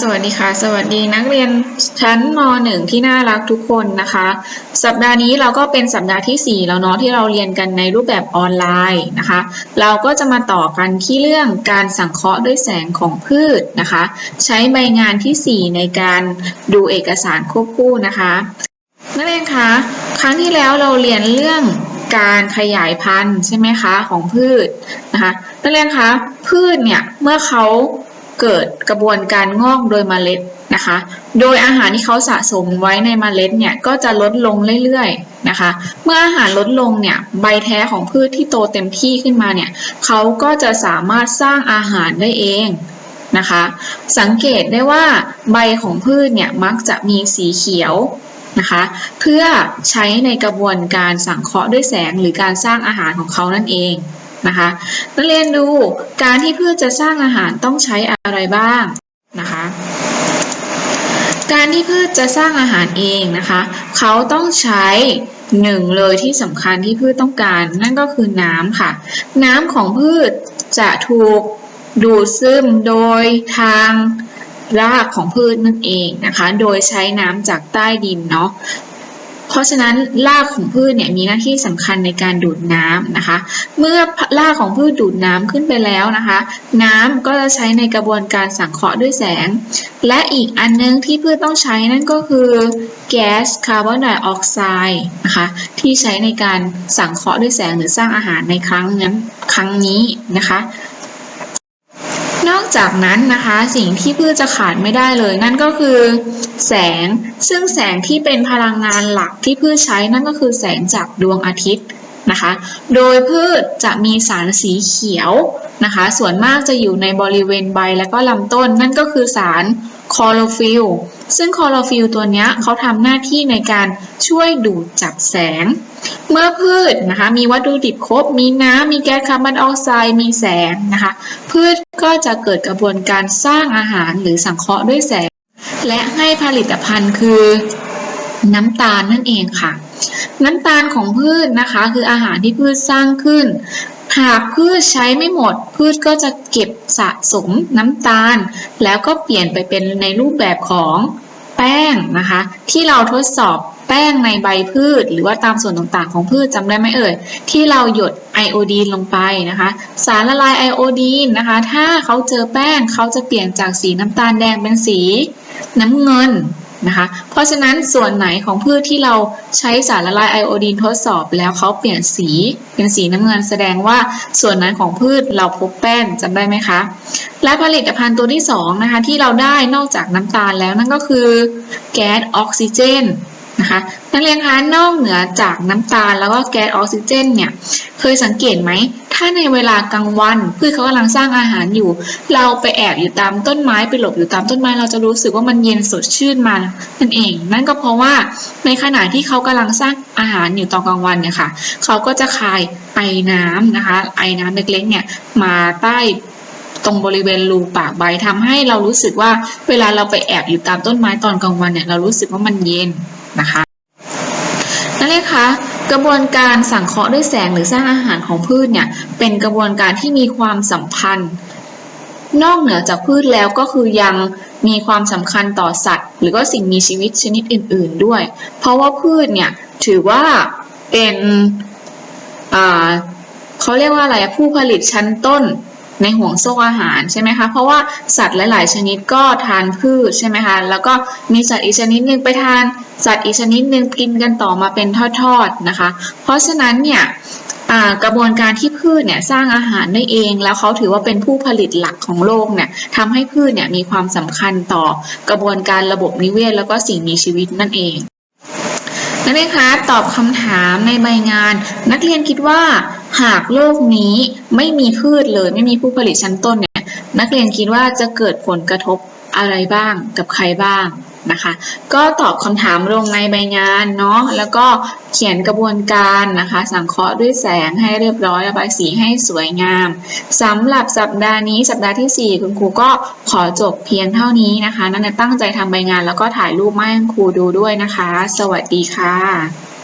สวัสดีค่ะ สวัสดีนักเรียนชั้นม .1 ที่น่ารักทุกคนนะคะ สัปดาห์นี้เราก็เป็นสัปดาห์ที่ 4 แล้วเนาะที่เราเรียนกันในรูปแบบออนไลน์นะคะ เราก็จะมาต่อกันที่เรื่องการสังเคราะห์ด้วยแสงของพืชนะคะ ใช้ใบงานทีสี่4 ในการดูเอกสารควบคู่นะคะ นักเรียนคะครั้งที่แล้วเราเรียนเรื่องการขยายพันธุ์ใช่ไหมคะของพืชนะคะนักเรียนคะพืชเนี่ยเมื่อเขา เกิดกระบวนการงอกโดยเมล็ดนะคะ โดยอาหารที่เขาสะสมไว้ในเมล็ดเนี่ยก็จะลดลงเรื่อยๆนะคะ เมื่ออาหารลดลงเนี่ยใบแท้ของพืชที่โตเต็มที่ขึ้นมาเนี่ยเขาก็จะสามารถสร้างอาหารได้เองนะคะ สังเกตได้ว่าใบของพืชเนี่ยมักจะมีสีเขียวนะคะเพื่อใช้ในกระบวนการสังเคราะห์ด้วยแสงหรือการสร้างอาหารของเขานั่นเอง นะคะนักเรียนดูการที่พืชจะสร้างอาหารต้องใช้อะไรบ้างนะคะการที่พืชจะสร้างอาหารเองนะคะ เขาต้องใช้หนึ่งเลยที่สำคัญที่พืชต้องการ นั่นก็คือน้ำค่ะ น้ำของพืชจะถูกดูดซึมโดยทางรากของพืชนั่นเองนะคะ โดยใช้น้ำจากใต้ดินเนาะ ราะฉะนั้นรากของพืชเนี่ยมีหน้าที่สำคัญในการดูดน้ำนะคะ เมื่อรากของพืชดูดน้ำขึ้นไปแล้วนะคะ น้ำก็จะใช้ในกระบวนการสังเคราะห์ด้วยแสง และอีกอันนึงที่พืชต้องใช้นั่นก็คือแก๊สคาร์บอนไดออกไซด์นะคะที่ใช้ในการสังเคราะห์ด้วยแสงหรือสร้างอาหารในครั้งนั้นครั้งนี้นะคะ อกจากนั้นนะคะสิ่งที่พืชจะขาดไม่ได้เลย นั่นก็คือแสงซึ่งแสงที่เป็นพลังงานหลักที่พืชใช้นั่นก็คือแสงจากดวงอาทิตย์ นะคะ โดยพืชจะมีสารสีเขียวนะคะ ส่วนมากจะอยู่ในบริเวณใบและก็ลำต้น นั่นก็คือสารคลอโรฟิลซึ่งคลอโรฟิลตัวนี้เขาทำหน้าที่ในการช่วยดูดจับแสง เมื่อพืชนะคะมีวัตถุดิบครบ มีน้ำ มีแก๊สคาร์บอนออกไซด์ มีแสงนะคะ พืชก็จะเกิดกระบวนการสร้างอาหารหรือสังเคราะห์ด้วยแสง และให้ผลิตภัณฑ์คือ น้ำตาลนั่นเองค่ะ น้ำตาลของพืชนะคะ คืออาหารที่พืชสร้างขึ้น หากพืชใช้ไม่หมด พืชก็จะเก็บสะสมน้ำตาล แล้วก็เปลี่ยนไปเป็นในรูปแบบของแป้งนะคะ ที่เราทดสอบแป้งในใบพืช หรือว่าตามส่วนต่างๆของพืชจำได้ไหมเอ่ยที่เราหยดไอโอดีนลงไปนะคะ สารละลายไอโอดีนนะคะ ถ้าเขาเจอแป้งเขาจะเปลี่ยนจากสีน้ำตาลแดงเป็นสีน้ำเงิน นะคะ เพราะฉะนั้นส่วนไหนของพืชที่เราใช้สารละลายไอโอดีนทดสอบแล้วเขาเปลี่ยนสีเป็นสีน้ำเงินแสดงว่าส่วนนั้นของพืชเราพบแป้งจำได้ไหมคะ และผลิตภัณฑ์ตัวที่สองนะคะที่เราได้นอกจากน้ำตาลแล้วนั่นก็คือแก๊สออกซิเจน นะคะนักเรียนคะนอกเหนือจากน้ำตาลแล้วก็แก๊สออกซิเจนเนี่ยเคยสังเกตไหม ถ้าในเวลากลางวันพืชเขากำลังสร้างอาหารอยู่ เราไปแอบอยู่ตามต้นไม้ไปหลบอยู่ตามต้นไม้เราจะรู้สึกว่ามันเย็นสดชื่นมานั่นเอง นั่นก็เพราะว่าในขณะที่เขากำลังสร้างอาหารอยู่ตอนกลางวันเนี่ยค่ะเขาก็จะคายไอน้ำนะคะไอน้ำเล็กๆเนี่ยมาใต้ตรงบริเวณรูปากใบทำให้เรารู้สึกว่าเวลาเราไปแอบอยู่ตามต้นไม้ตอนกลางวันเนี่ยเรารู้สึกว่ามันเย็น นะคะนั่นเลยคะกระบวนการสังเคราะห์ด้วยแสงหรือสร้างอาหารของพืชเนี่ยเป็นกระบวนการที่มีความสัมพันธ์ นอกเหนือจากพืชแล้วก็คือยังมีความสำคัญต่อสัตว์ หรือว่าสิ่งมีชีวิตชนิดอื่น ๆด้วย เพราะว่าพืชเนี่ยถือว่าเป็นเขาเรียกว่าอะไรผู้ผลิตชั้นต้นในห่วงโซ่อาหารใช่ไหมคะ เพราะว่าสัตว์หลาย ๆ ชนิดก็ทานพืชใช่ไหมคะ แล้วก็มีสัตว์อีกชนิดหนึ่งไปทาน สัตว์อีกชนิดหนึ่งกินกันต่อมาเป็นทอดๆนะคะ เพราะฉะนั้นเนี่ยกระบวนการที่พืชเนี่ยสร้างอาหารได้เอง แล้วเขาถือว่าเป็นผู้ผลิตหลักของโลกเนี่ยทำให้พืชเนี่ยมีความสำคัญต่อกระบวนการระบบนิเวศ แล้วก็สิ่งมีชีวิตนั่นเองนักเรียนคะตอบคำถามในใบงาน นักเรียนคิดว่าหากโลกนี้ไม่มีพืชเลย ไม่มีผู้ผลิตชั้นต้นเนี่ยนักเรียนคิดว่าจะเกิดผลกระทบอะไรบ้างกับใครบ้าง นะคะ ก็ตอบคำถามลงในใบงานเนาะแล้วก็เขียนกระบวนการนะคะ สังเคราะห์ด้วยแสงให้เรียบร้อยระบายสีให้สวยงามสำหรับสัปดาห์นี้สัปดาห์ที่ 4 คุณครูก็ขอจบเพียงเท่านี้นะคะนั่นตั้งใจทำใบงานแล้วก็ถ่ายรูปมาให้คุณครูดูด้วยนะคะ สวัสดีค่ะ